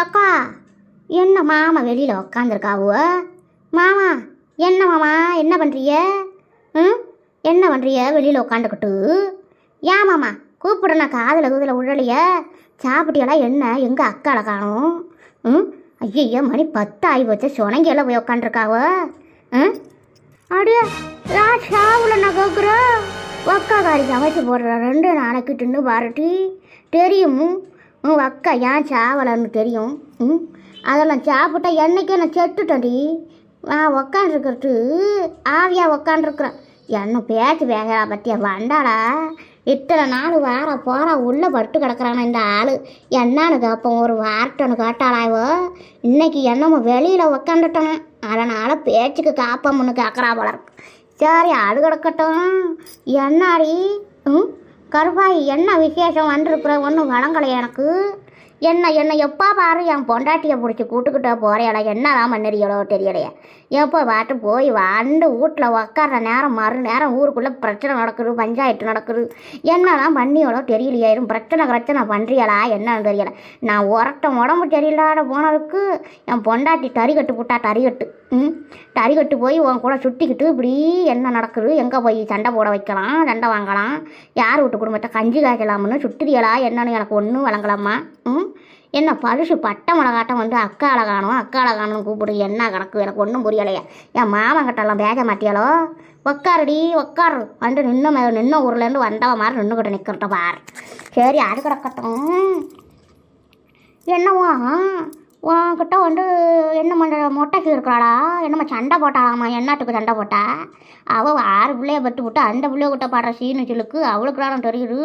அக்கா என்ன மாமா வெளியில் உக்காந்துருக்காவோ மாமா என்ன மாமா என்ன பண்ணுறிய ம்? என்ன பண்ணுறிய வெளியில் உக்காந்துக்கிட்டு ஏன் மாமா கூப்பிடுறேன் காதில் கூதில் விழலைய? சாப்பிட்டியெல்லாம் என்ன? எங்கள் அக்காளை காணும். ம்? ஐயய்யோ மணி பத்து ஆகி போச்சு. சுனங்கியெல்லாம் போய் உக்காந்துருக்காவ ம்? அடியே நான் நான் கேட்குறேன் ஒக்காக்காரி சமைச்சு போடுற ரெண்டு நாளைக்கு டின்னு பாருட்டி. தெரியும்? உன் அக்கா ஏன் சாவலன்னு தெரியும்? ம்? அதெல்லாம் சாப்பிட்டா என்னைக்கே நான் செட்டுட்டேன்டி நான் உக்காண்டிருக்கிறது ஆவியாக உக்காண்டிருக்குறேன் என்ன பேச்சு வேகா பற்றியா வண்டாடா இத்தனை நாள் வார போகிறா உள்ளே பட்டு கிடக்குறானா இந்த ஆள். என்னான்னு கேட்போம் ஒரு வார்த்தைன்னு கேட்டாளாவோ இன்னைக்கு என்னமோ வெளியில் உக்காந்துட்டேன் அதனால் பேச்சுக்கு காப்போம்னு கேட்குறா போல சரி அது கிடக்கட்டும். என்னாடி? ம்? கருப்பாய் என்ன விசேஷம் வந்திருக்கிற ஒன்றும் வழங்கலை எனக்கு. என்ன என்ன எப்போ பாரு என் பொண்டாட்டியை பிடிச்சி கூட்டுக்கிட்ட என்ன என்னதான் பண்ணுறியலோ தெரியலையே. எப்போ பாட்டு போய் வாண்டு வீட்டில் உக்காடுற நேரம் மறு நேரம் ஊருக்குள்ளே பிரச்சனை நடக்குது பஞ்சாயத்து நடக்குது. என்னதான் பண்ணியோளோ தெரியலையே. பிரச்சனை பிரச்சனை பண்ணுறியலா என்னன்னு தெரியலை. நான் உரட்ட உடம்பு சரியில்லாத போனதுக்கு என் பொண்டாட்டி தறி கட்டு போட்டா தறி கட்டு. ம்? தறி கட்டு போய் உன் கூட சுட்டிக்கிட்டு இப்படி என்ன நடக்குது? எங்கே போய் சண்டை போட வைக்கலாம் சண்டை வாங்கலாம்? யார் வீட்டு குடும்பத்தை கஞ்சி காய்ச்சலாம்னு சுட்டுறியலா என்னன்னு எனக்கு ஒன்றும் வழங்கலாமா ம்? என்ன பரிசு பட்டை மிளகாட்டம் வந்து அக்கா அழகானோ அக்கா காணும்னு கூப்பிடு. என்ன கணக்கு? எனக்கு ஒன்றும் புரியலையே. என் மாமன் கிட்டலாம் பேச மாட்டியாலோ உக்காருடி உக்காரு. வந்து நின்று நின்ன ஊர்லேருந்து வந்தவ மாதிரி நின்றுக்கிட்டு நிற்கிறட்ட பாரு. சரி அது கிடக்கட்டும். என்னவா? உன்கிட்ட வந்து என்ன பண்ணுற மொட்டைக்கு இருக்கிறாளா என்னம்மா சண்டை போட்டாளாம்மா? என்னத்துக்கு சண்டை போட்டா? அவள் ஆறு பிள்ளைய பட்டு விட்டு அந்த பிள்ளைய கிட்ட பாடுற சீனு சிலுக்கு அவளுக்கு தான் தெரியுது.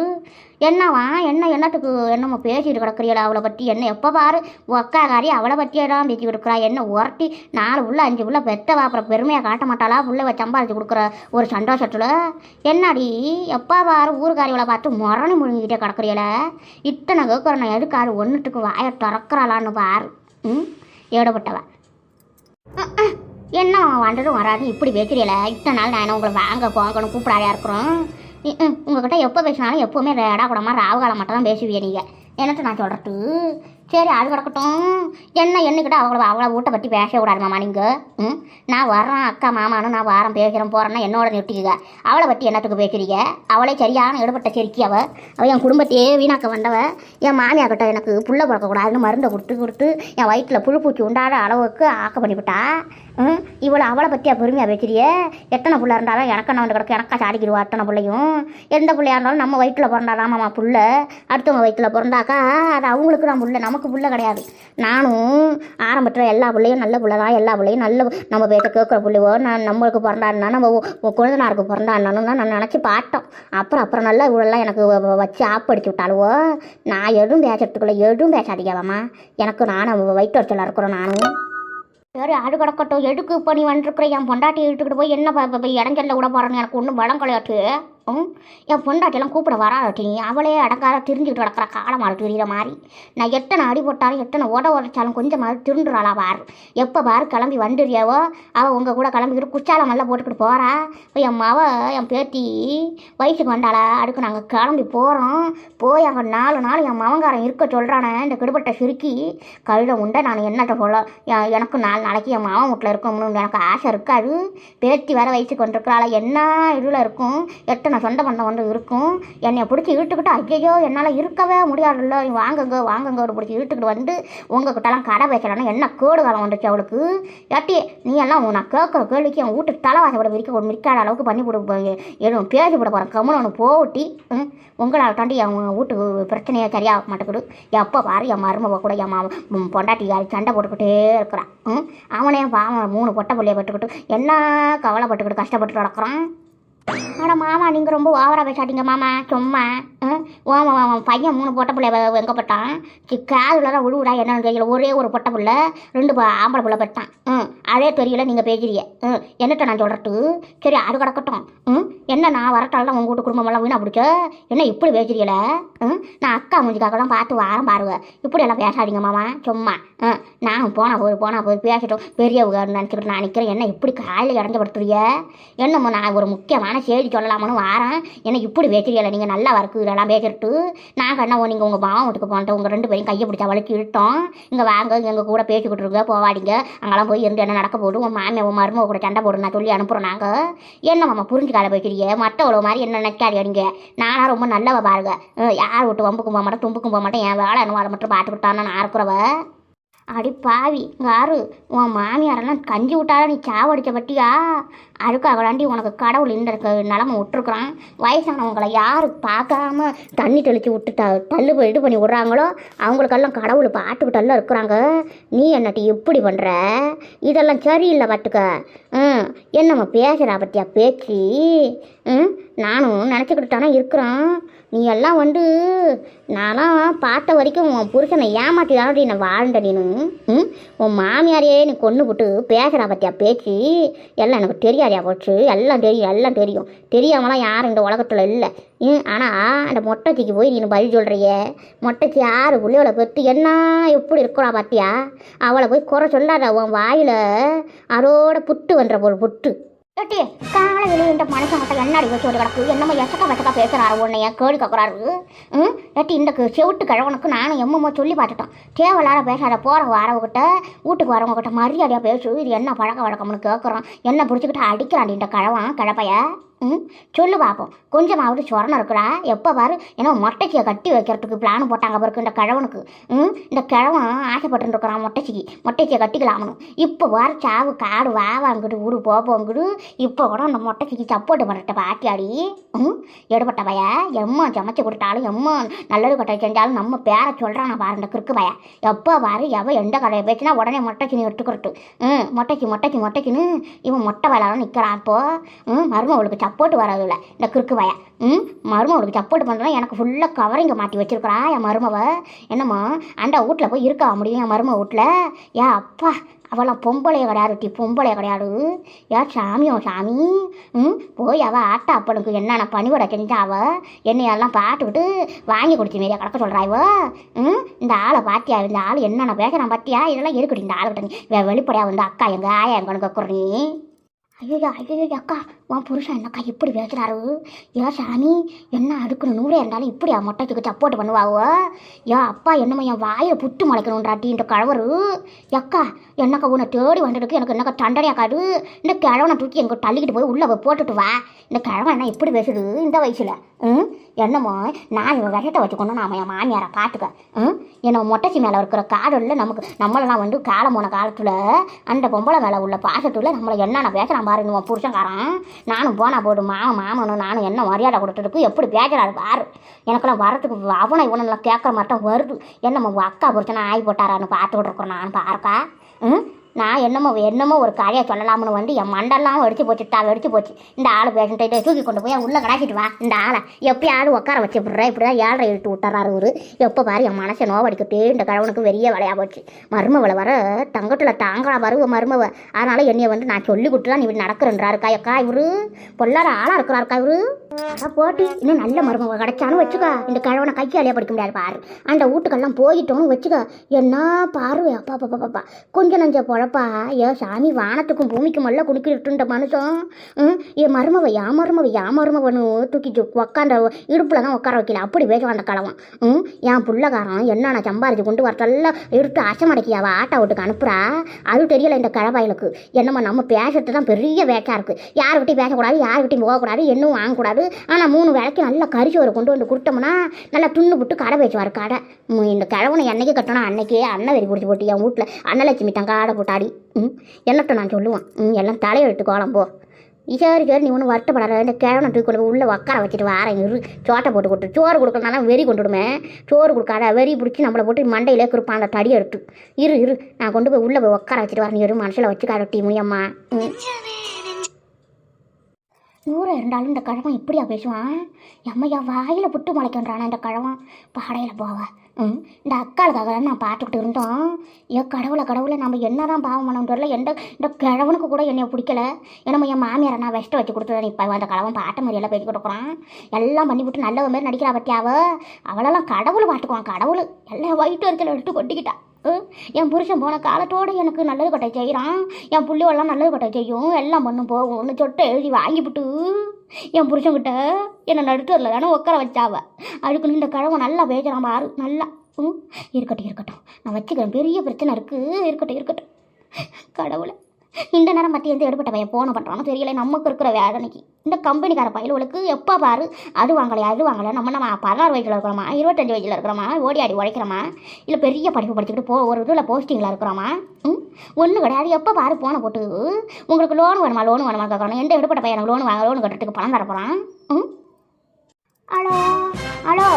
என்னவா? என்ன என்னத்துக்கு என்னம்மா பேசிட்டு கிடக்குறீங்களா அவளை பற்றி என்ன எப்போ பாரு? ஒக்காகாரி அவளை பற்றியே தான் பேசி கொடுக்குறா என்ன உரட்டி நாலு உள்ள அஞ்சு புள்ள பெத்த வாப்புற பெருமையாக காட்ட மாட்டாளா? புள்ள சம்பாதிச்சு கொடுக்குற ஒரு சந்தோஷத்தில்? என்னடி? எப்போ பாரு ஊருக்காரிகளை பார்த்து முரணி முழுங்கிக்கிட்டே கிடக்குறியல? இத்தனை கேட்குற நான் எதுக்காரு? ஒன்றுத்துக்கு வாயை திறக்கிறாளான்னு பாரு. ஏடப்பட்டவ என்ன வந்ததும் வராது? இப்படி பேசுறீல இத்தனை நாள் நான் என்ன உங்களை வாங்க போங்கன்னு கூப்பிடாதா இருக்கிறோம்? உங்ககிட்ட எப்போ பேசினாலும் எப்போவுமே ரேடா கூடமா ராவுகாலம் மட்டும் தான் பேசுவீங்க நீங்கள் என்னத்தை நான் சொல்கிறது சரி அது கிடக்கட்டும். என்ன என்னைக்கிட்ட அவங்கள அவளை வீட்டை பற்றி பேச கூடாதுமாம்மா நீங்கள் ம்? நான் வர்றேன் அக்கா மாமானு நான் வாரம் பேசுகிறேன் போகிறேன்னா என்னோட நிறுத்திக்குங்க. அவளை பற்றி என்னத்துக்கு பேசுறீங்க? அவளே சரியான எடுபட்ட செருக்கி அவள் அவள் என் குடும்பத்தையே வீணாக்க வந்தவ. என் மாமியா கிட்ட எனக்கு புள்ள பிறக்கக்கூடாதுன்னு மருந்தை கொடுத்து கொடுத்து என் வயிற்றில் புழு பூச்சி உண்டாத அளவுக்கு ஆக்க பண்ணிவிட்டா. ம்? இவளை அவளை பற்றியா பெருமையாக பேசுறியே? எத்தனை பிள்ளை இருந்தாலும் எனக்கு என்ன வந்து கிடக்கு? எனக்கா சாடிக்கிடுவா அத்தனை பிள்ளையும். எந்த பிள்ளையா இருந்தாலும் நம்ம வயிற்றில் பிறந்தாதாமாம்மா புள்ள. அடுத்தவங்க வயிற்றில் பிறந்தாக்கா அது அவங்களுக்கு தான் புள்ள. நமக்கு புள்ள கிடையாது. நானும் ஆரம்பத்தில் எல்லா பிள்ளையும் நல்ல புள்ள தான். எல்லா பிள்ளையும் நல்ல நம்ம பேச்ச கேட்குற பிள்ளைவோ நான் நம்மளுக்கு பிறந்தாருனா நம்ம குழந்தைனாருக்கு பிறந்தாருனாலும் தான் நான் நினச்சி பார்த்தோம். அப்புறம் அப்புறம் நல்லா இவளெல்லாம் எனக்கு வ- வச்சு ஆப்படிச்சு விட்டாலுவோ நான் எதுவும் பேசுறதுக்குள்ளே எதுவும் பேசாதீங்கவாம்மா எனக்கு நானும் வயிற்று வச்சலாக இருக்கிறோம் நானும். சரி அது கிடக்கட்டும். எதுக்கு இப்போ நீ வந்துருக்குற? என் பொண்டாட்டி இழுத்துக்கிட்டு போய் என்ன ப- இடங்கல்ல விட போகிறேன்னு எனக்கு ஒன்றும் பலம் கிடையாது. ம்? என் பொண்டாட்டியெல்லாம் கூப்பிட வராட்டி அவளே அடங்காத திரிஞ்சுக்கிட்டு கிடக்கிற காலமாக தெரியுற மாதிரி. நான் எத்தனை அடி போட்டாலும் எத்தனை உட உடைச்சாலும் கொஞ்சமாவது திருண்டுறாளா பாரு. எப்போ பாரு கிளம்பி வந்துடுறியாவோ? அவள் உங்கள் கூட கிளம்பிக்கிட்டு குச்சாலம் எல்லாம் போட்டுக்கிட்டு போகிறா இப்போ என் மவ என் பேத்தி வயசுக்கு வந்தாளா? அடுக்கு நாங்கள் கிளம்பி போகிறோம் போய் அங்கே நாலு நாள் என் மவங்காரன் இருக்க சொல்கிறானே இந்த கிடுபட்ட சுருக்கி கழுத உண்டை நான் என்னட்ட சொல்ல எனக்கு நாலு நாளைக்கு என் மாவன் வீட்டில் இருக்கணும்னு எனக்கு ஆசை இருக்காது. பேத்தி வர வயசுக்கு வந்துருக்கிறாள? என்ன இதில் இருக்கும்? எத்தனை நான் சொந்த பந்தம் வந்து இருக்கும். என்னை பிடிச்சி இழுத்துக்கிட்டு ஐயோ என்னால் இருக்கவே முடியாதுல்ல. வாங்குங்க வாங்குங்க ஒரு பிடிச்சி இழுத்துக்கிட்டு வந்து உங்ககிட்டலாம் கடை வைக்கலன்னா என்ன கேடு காலம் வந்துச்சு அவளுக்கு? ஏட்டி நீ எல்லாம் உன் நான் கேட்குற கேள்விக்கு என் வீட்டுக்கு தலைவாசப்பட விரிக்க ஒரு மிரிக்காத அளவுக்கு பண்ணி கொடு எதுவும் பேசி விட போகிறேன் கம்முன்னு ஒன்று போட்டி. ம்? உங்களால் தாண்டி என் வீட்டுக்கு பிரச்சனையே சரியாக மாட்டேங்குது. எப்போ பாரு என் மருமவை கூட என் பொண்டாட்டி யார் சண்டை போட்டுக்கிட்டே இருக்கிறான் ம்? அவனே பாவன் மூணு பொட்டை பிள்ளைய பட்டுக்கிட்டு என்ன கவலைப்பட்டுக்கிட்டு கஷ்டப்பட்டு நடக்கிறான்? ஆனால் மாமா நீங்கள் ரொம்ப ஓவராக பேசாதீங்க மாமா. சும்மா ம் ஓ பையன் மூணு பொட்டை பிள்ளை எங்கே பட்டான்? சி காதுல தான் விழுவுடா என்னன்னு தெரியல ஒரே ஒரு பொட்டை பிள்ளை ரெண்டு ஆம்பளை பிள்ளை பட்டான். ம் அதே தெரியல நீங்கள் பேசுறீங்க ம் என்னட்ட நான் சொல்கிறட்டு சரி அது கிடக்கட்டும். ம் என்ன நான் வரட்டால உங்கள் வீட்டு குடும்பமெல்லாம் வீணா பிடிச்ச என்ன இப்படி பேசுறீங்கள? ம்? நான் அக்கா மூஞ்சிக்காக்கெல்லாம் பார்த்து வாரம் பாருவேன் இப்படி எல்லாம் பேசாதீங்க மாமா. சும்மா. நான் போனால் போய் போனால் போய் பேசட்டும். பெரியவங்க நினச்சிக்கிட்டு நான் நிற்கிறேன் என்ன இப்படி காலையில் இடஞ்சப்படுத்துறீங்க என்னமோ என்னம்மா நான் ஒரு முக்கியமான செய்தி சொல்லலாமனு வாரேன். என்ன இப்படி பேசுறீங்கள? நீங்கள் நல்லா வரக்கு இதெல்லாம் பேசிட்டு. நாங்கள் கண்ணா நீங்கள் உங்கள் மாமா வீட்டுக்கு போனோம் உங்கள் ரெண்டு பேரும் கையை பிடிச்சா வலிக்கு இழுட்டோம் இங்கே வாங்க எங்கள் கூட பேசிக்கிட்டு இருக்க போவாடிங்க அங்கெல்லாம் போய் இருந்து என்ன நடக்க போடும் உன் மாமியை உன் மருமக கூட சண்டை போடும் நான் சொல்லி அனுப்புகிறோம் நாங்கள் என்ன மாமா புரிஞ்சுக்காத போய்க்கிறீங்க மற்றவளோ மாதிரி என்ன நினைக்காது அடிங்க நானாக ரொம்ப நல்லவ பாருங்க. யார் விட்டு வம்புக்கும் போக மாட்டேன் தும்புக்கும் போக மாட்டேன் என் வேலை என்ன அதை மட்டும் பார்த்துக்கிட்டான்னு நான் இருக்கிறவ அடி பாவி யாரு உன் மாமியாரெல்லாம் கஞ்சி விட்டாலும் நீ சாவடிச்ச பட்டியா அதுக்காகலாண்டி உனக்கு கடவுள் இந்த நிலமை விட்டுருக்குறான். வயசானவங்களை யார் பார்க்காம தண்ணி தெளித்து விட்டு த தள்ளு இது பண்ணி விட்றாங்களோ அவங்களுக்கெல்லாம் கடவுள் பார்த்துக்கிட்டெல்லாம் இருக்கிறாங்க. நீ என்னட்டி எப்படி பண்ணுற இதெல்லாம் சரியில்லை பார்த்துக்க. ம் என்னம்மா பேசுகிறா பத்தியா? பேச்சு. ம் நானும் நினச்சிக்கிட்டு தானே இருக்கிறேன். நீ எல்லாம் வந்து நான்லாம் பார்த்த வரைக்கும் உன் புருஷனை ஏமாற்றி தானடி நான் வாழ்ந்த நீனு. ம் உன் மாமியாரையே நீ கொண்டு விட்டு பேசுகிறா பத்தியா? பேச்சு. எல்லாம் எனக்கு தெரியாது. தெரியாதியா போச்சு? எல்லாம் தெரியும் எல்லாம் தெரியும். தெரியாமலாம் யாரும் இந்த உலகத்தில் இல்லை. ம் ஆனால் அந்த மொட்டைச்சிக்கு போய் நீ பதில் சொல்கிறிய மொட்டைச்சி யார் பிள்ளையோட பெற்று என்ன எப்படி இருக்கிறா பார்த்தியா அவளை போய் குறை சொல்லாத உன் வாயில் அதோட புட்டு வந்துற போல் புட்டு. ஏட்டி காலையில் இந்த மனுஷன் கிட்ட வச்சு ஒரு கிடக்கு? என்னமோ எசக்க வசக்கா பேசுறாரு உன்னைய கேள்வி கக்குறாரு. ம்? ஏட்டி இந்த செவிட்டு கிழவனுக்கு நானும் எம்மமோ சொல்லி பார்த்துட்டோம். தேவையில்லாத பேசாத போகிற வரவங்கிட்ட வீட்டுக்கு வரவங்ககிட்ட மரியாதையாக பேசு. இது என்ன பழக்க வழக்கம்னு கேட்குறோம் என்ன பிடிச்சிக்கிட்டு அடிக்கிறான் இந்த கிழவன் கிழப்பைய? ம்? சொல்லு பார்ப்போம் கொஞ்சமாவது சொரணம் இருக்குடா. எப்போ பாரு ஏன்னா மொட்டைச்சியை கட்டி வைக்கிறதுக்கு பிளான் போட்டாங்க பிறகு இந்த கிழவனுக்கு. ம்? இந்த கிழவன் ஆசைப்பட்டு இருக்கிறான் மொட்டைச்சிக்கு. மொட்டைச்சியை கட்டிக்கலாமனு இப்போ வர சாவு காடு வா வாங்கிட்டு ஊடு போப்போங்கிட்டு இப்போ கூட அந்த மொட்டைச்சிக்கு சப்போர்ட் பண்ணிட்ட பாட்டியாடி ம்? எடுபட்ட பய. எம்மா சமைச்சு கொடுத்தாலும் எம்மா நல்லது கட்டை செஞ்சாலும் நம்ம பேரை சொல்கிறான் பாரு இந்த கிறுக்கு பய. எப்போ பாரு எவ எந்த கடையை பேச்சுனா உடனே மொட்டைச்சி எடுத்துக்கிறட்டு ம்? மொட்டைச்சி மொட்டைச்சி மொட்டைச்சின்னு இவன் மொட்டை வேலை நிற்கிறான் இப்போ. ம்? மருமவளுக்கு சப்போர்ட் வராதுல்ல. இந்த கிறுக்கு வாயா. ம் மருமவளுக்கு சப்போர்ட் பண்ணுறா எனக்கு ஃபுல்லாக கவரிங்க மாட்டி வச்சிருக்கிறா என் மருமவ. என்னம்மா அண்டா வீட்டில் போய் இருக்கா முடியும் என் மரும வீட்டில் ஏன் அப்பா அவளாம் பொம்பளைய கிடையாது டி பொம்பளைய கிடையாது. ஏ சாமியோ சாமி. ம் போய் அவள் ஆட்டா அப்பனுக்கு என்னென்ன பணிவிட செஞ்சா அவள் என்னையெல்லாம் பார்த்துக்கிட்டு வாங்கி கொடுத்து மாரியா கிடக்க சொல்கிறா இவ. ம் இந்த ஆளை பாத்தியா? இந்த ஆள் என்னென்ன பேசுகிறான் பாத்தியா? இதெல்லாம் இருக்குடி இந்த ஆளுக்கிட்ட வெளிப்படையாக வந்து அக்கா எங்கள் ஆயா எங்கன்னு கேட்குற நீ ஐயோ ஐயோ அக்கா உன் புருஷன் என்னக்கா இப்படி பேசுகிறாரு ஏன் சாமி என்ன அடுக்கணும் நூறே இருந்தாலும் இப்படி அவன் மொட்டைக்கு சப்போர்ட் பண்ணுவாவோ? ஏன் அப்பா என்னமோ என் வாயை புட்டு முளைக்கணுன்றாட்டின்ற கழவரு. எக்கா என்னக்கா உன்னை தேடி வந்துட்டு எனக்கு என்னக்கா தண்டனையாக்காது இந்த கிழவனை தூக்கி எங்க தள்ளிக்கிட்டு போய் உள்ளே போய் போட்டுட்டு வா. இந்த கிழவன் என்ன இப்படி பேசுது இந்த வயசில்? ம்? என்னமோ நான் இவன் விஷத்தை வச்சுக்கணும் நாம என் மாமியாரை பார்த்துக்க. ம்? என்னை மொட்டைச்சி மேலே இருக்கிற காடலில் நமக்கு நம்மளெல்லாம் வந்து காலம் போன காலத்தில் அந்த பொம்பளை மேலே உள்ள பாசத்தில் நம்மளை என்னென்ன பேசுகிறான் பாரு உன் புருஷன்காரன். நானும் போனா போடு மாமன் மாமனும் நானும் என்ன மரியாதை கொடுத்துருக்கு எப்படி பேசுறாரு பாரு. எனக்கெல்லாம் வரத்துக்கு அவனை இவனெல்லாம் கேட்குற மாட்டோம் வருது. என்னம்மா உங்கள் அக்கா புருஷனை ஆகி போட்டாரான்னு பார்த்துக்கிட்டு இருக்கிறோம் நான் பாருக்கா. ம்? நான் என்னமோ என்னமோ ஒரு கதையை சொல்லலாம்னு வந்து என் மண்டெல்லாம் வெடிச்சு போச்சு தா வெடிச்சு போச்சு. இந்த ஆள் பேசிட்டு தூக்கி கொண்டு போய் உள்ளே கடாச்சிட்டு வா இந்த ஆளை. எப்பயாவது உட்கார வச்சு விட்றேன் இப்படி தான் ஏழரை இழுத்து விட்டுறாரு இவரு எப்போ பாரு என் மனசை நோவடிக்கிட்டே இந்த கழவனுக்கு வெறிய விளையா போச்சு. மருமவளை வர தங்கத்தில் தாங்களா வருவ மருமவ. அதனால என்னைய வந்து நான் சொல்லி கொடுத்து தான் நீ இப்படி நடக்கிறேன்றாருக்கா அக்கா இவரு. பொல்லாத ஆளாக இருக்கிறாருக்கா இவரு. அதான் போட்டு இன்னும் நல்ல மருமவ கிடைச்சாலும் வச்சுக்கோ. இந்த கழவனை கையாலேயே படிக்க முடியாது பாரு. அந்த வீட்டுக்கெல்லாம் போயிட்டோன்னு வச்சுக்கோ. என்ன பாரு அப்பா பாப்பா பாப்பா கொஞ்சம் நஞ்ச பொழப்பா ஏ சாமி வானத்துக்கும் பூமிக்கும் எல்லாம் குடிக்கிட்டு மனுஷன். ம் என் யா மருமவ யா மருமவனு தூக்கி உக்காந்த இடுப்பில் தான் உட்கார வைக்கல. அப்படி பேச அந்த கிழவன் ம் என் புள்ளக்காரன் என்னென்ன சம்பாரிச்சு கொண்டு வரத்தெல்லாம் எடுத்து அசமடைக்கியாவா ஆட்டா வீட்டுக்கு அனுப்புறா? அது தெரியல இந்த கிழவாயிலுக்கு என்னம்மா நம்ம பேசுறது தான் பெரிய வேக்கா இருக்குது யார்கிட்டையும் பேசக்கூடாது யார்கிட்டையும் போகக்கூடாது என்னும் வாங்கக்கூடாது. ஆனால் மூணு வேலைக்கு நல்லா கரிசோரை கொண்டு வந்து கொடுத்தோம்னா நல்லா துண்ணு விட்டு கடை பேசுவார் கடை. இந்த கிழவனை என்னைக்கு கட்டணும்? அன்னைக்கே அண்ணன் வெறி பிடிச்சி போட்டு என் வீட்டில் அன்னலட்சுமி தங்க ஆடை தாடி ம் என்னட்ட நான் சொல்லுவேன்? ம் எல்லாம் தலையெழுத்து கோலம் போ. சரி சரி நீ ஒன்றும் வருத்தப்படாத. இந்த கிழவனை தூக்கி கொண்டு உள்ளே உக்கார வச்சுட்டு வாரேன். இரு சோட்டை போட்டு கொடுத்து சோறு கொடுக்கறனால வெறி கொண்டு விடுமே சோறு கொடுக்காத வெறி பிடிச்சி நம்மளை போட்டு மண்டையிலே கொடுப்பான் அந்த தடி எடுத்து. இரு இரு நான் கொண்டு போய் உள்ளே போய் உக்கார வச்சுட்டு வரேன். இரு மனசில் வச்சுக்காத டீ முடியம்மா ம். இருந்தாலும் இந்த கிழவன் இப்படியா பேசுவான்? எம்மையா வாயில் புட்டு முளைக்கின்றானா இந்த கிழவன்? பாடையில் போவா. இந்த அக்காளுக்காக தான் நான் பார்த்துக்கிட்டு இருந்தோம். ஏ கடவுளை கடவுளை நம்ம என்னதான் பாவம் பண்ண தெரியல. எந்த இந்த கிழவனுக்கு கூட என்னை பிடிக்கல. ஏன்னா என் மாமியாரை நான் வெஸ்ட்டை வச்சு கொடுத்துருவேன் இப்போ அந்த கிழவன் பாட்ட மாதிரி எல்லாம் பேசி கொடுக்குறான் எல்லாம் பண்ணி விட்டு நல்ல மாதிரி நடிக்கிறா பற்றியாவ அவளெல்லாம் கடவுள் பாட்டுக்குவான் கடவுள். எல்லாம் வயிற்று வரைக்கும் எடுத்து கொட்டிக்கிட்டா. என் புருஷன் போன காலத்தோடு எனக்கு நல்லது கட்டை செய்கிறான் என் பிள்ளைவெல்லாம் நல்லது கொட்டை செய்யும். எல்லாம் பண்ணும் போகும் ஒன்று சொட்டை எழுதி வாங்கிவிட்டு என் புருஷன்கிட்ட என்னை நடுத்தரில் தானே உட்கார வச்சாவ. அதுக்கு இந்த கிழமை நல்லா பேசுகிறான் பாரு நல்லா ம் இருக்கட்டும் இருக்கட்டும். நான் வச்சுக்கிறேன். பெரிய பிரச்சனை இருக்குது இருக்கட்டும் இருக்கட்டும். கடவுளை. இந்த நேரம் பற்றி எந்த எடுபட்ட பையன் போன பண்ணுறானோ தெரியல. நமக்கு இருக்கிற வேதனைக்கு. இந்த கம்பெனிக்கார பயலுகளுக்கு எப்போ பாரு அது வாங்கலையா அது வாங்கலையா நம்ம நம்ம பதினாறு வயசில் இருக்கிறோமா இருபத்தஞ்சு வயசில் இருக்கிறோமா ஓடி ஆடி உழைக்கிறோமா இல்லை பெரிய படிப்பு படிச்சுக்கிட்டு போ ஒரு இதில் போஸ்டிங்கில் இருக்கிறோமா ம்? ஒன்றும் கிடையாது. எப்போ பாரு போன போட்டு உங்களுக்கு லோன் வேணுமா லோன் வேணுமா கேட்குறோம் எந்த எடுப்பட்ட பையன் லோன் வாங்க லோன் கட்டுறதுக்கு பணம் தரப்போகிறான் ம்? ஹலோ ஹலோ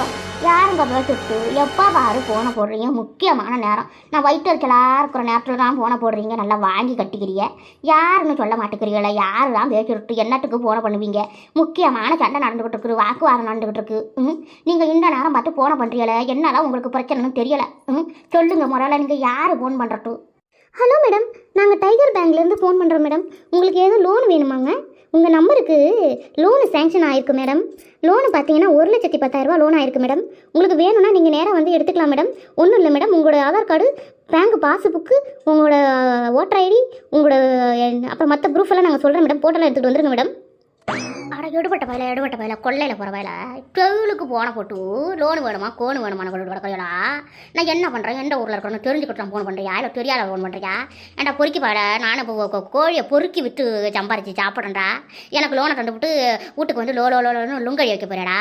யாருங்க பேசிட்டு எப்போ பாரு ஃபோனை போடுறீங்க? முக்கியமான நேரம். நான் வயிற்றுச்சலாக இருக்கிற நேரத்தில் தான் ஃபோனை போடுறீங்க. நல்லா வாங்கி கட்டிக்கிறீங்க. யாருன்னு சொல்ல மாட்டேங்கிறீங்களா? யார் தான் பேசிட்டு என்னத்துக்கு ஃபோனை பண்ணுவீங்க? முக்கியமான சண்டை நடந்துகிட்டு இருக்குது. வாக்குவாதம் நடந்துகிட்டு இருக்கு ம்? நீங்கள் இந்த நேரம் பார்த்து ஃபோனை பண்ணுறீங்களே என்னதான் உங்களுக்கு பிரச்சனைன்னு தெரியலை. ம்? சொல்லுங்கள் முதல்ல. நீங்கள் யார் ஃபோன் பண்ணுறட்டும் ஹலோ மேடம் நாங்கள் டைகர் பேங்க்லேருந்து ஃபோன் பண்ணுறோம் மேடம் உங்களுக்கு எதுவும் லோன் வேணுமாங்க? உங்கள் நம்பருக்கு லோனு சேங்ஷன் ஆயிருக்கு மேடம் லோனு பார்த்தீங்கன்னா ஒரு லட்சத்தி பத்தாயிரரூபா லோன் ஆயிருக்கு மேடம் உங்களுக்கு வேணும்னா நீங்கள் நேராக வந்து எடுத்துக்கலாம் மேடம் ஒன்றும் இல்லை மேடம் உங்களோட ஆதார் கார்டு பேங்க் பாஸ்புக்கு உங்களோட ஓட்டர் ஐடி உங்களோட அப்புறம் மற்ற ப்ரூஃப் எல்லாம் நாங்கள் சொல்கிறேன் மேடம் போட்டோலாம் எடுத்துகிட்டு வந்துருங்க மேடம் அட எடுபட்ட பயில எடுபட்ட பயில கொள்ளையில் போகிற பயில. டெவிலுக்கு போன போட்டு லோனு வேணுமா கோனு வேணுமா கொண்டு நான் என்ன பண்ணுறேன் எந்த ஊரில் இருக்கணும் தெரிஞ்சுக்கிட்டு நான் ஃபோன் பண்ணுறியா இல்லை தெரியாத ஃபோன் பண்ணுறியா ஏன்டா பொறுக்கி பாட நானும் இப்போ கோழியை பொறுக்கி விற்று சம்பாரிச்சு சாப்பிட்றேன்டா. எனக்கு லோனை தந்து விட்டு வீட்டுக்கு வந்து லோ லோ லோ லோன்னு லுங்கடி வைக்க போறேடா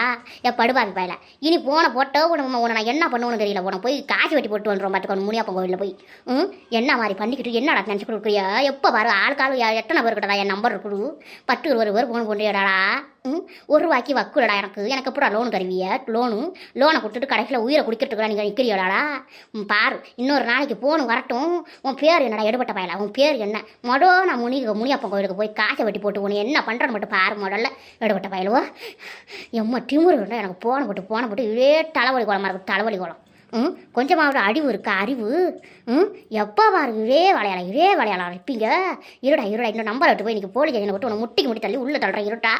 என் படுபாவி பயில. இனி போன போட்டோ உனக்கு உன்னை நான் என்ன பண்ணுவோன்னு தெரியல. உனக்கு போய் காசு வெட்டி போட்டு வந்துடும் பார்த்துக்கணும் முனியாப்பன் கோவிலில் போய். ம்? என்ன மாதிரி பண்ணிக்கிட்டு என்னடா நினச்சி கொடுக்குறியா? எப்போ பாரு ஆளுக்காளு எத்தனை பேர் கிட்டதா என் நம்பர் இருக்குது? பத்து இருபது பேர் ஃபோன் பண்ணுறியாடா ம்? ஒரு ரூபாய்க்கு வக்குலடா எனக்கு. எனக்கு எப்படா லோன் தருவிய லோனு லோனை கொடுத்துட்டு கடைசியில் உயிரை குடிக்கிறதுக்கு நீங்கள் நிற்கிறியாடா ம், பாரு இன்னொரு நாளைக்கு போன் வரட்டும். உன் பேர் என்னடா எடுபட்ட பயலா? உன் பேர் என்ன? மொடோ நான் முனி முனியப்பன் கோயிலுக்கு போய் காசை வெட்டி போட்டு உனக்கு என்ன பண்ணுறேன்னு மட்டும் பாரு முதல்ல எடுபட்ட பயலுவோ. எம்மா டிமுரு எனக்கு போன போட்டு போன போட்டு இதே தலைவலி குளமாக இருக்கும் தலைவலி குளம் ம் கொஞ்சமாவது அறிவு இருக்கா? அறிவு? ம் எப்போ பாரு இதே வளையாளா இதே வளையாளா இருப்பீங்க. இருடா இருடா இன்னும் நம்பரை விட்டு போய் இன்னைக்கு போலீஸ் ஸ்டேஷனை விட்டு உன்னை முட்டிக்கு முட்டி தள்ளி உள்ளே தள்ளுறேன் இருட்டா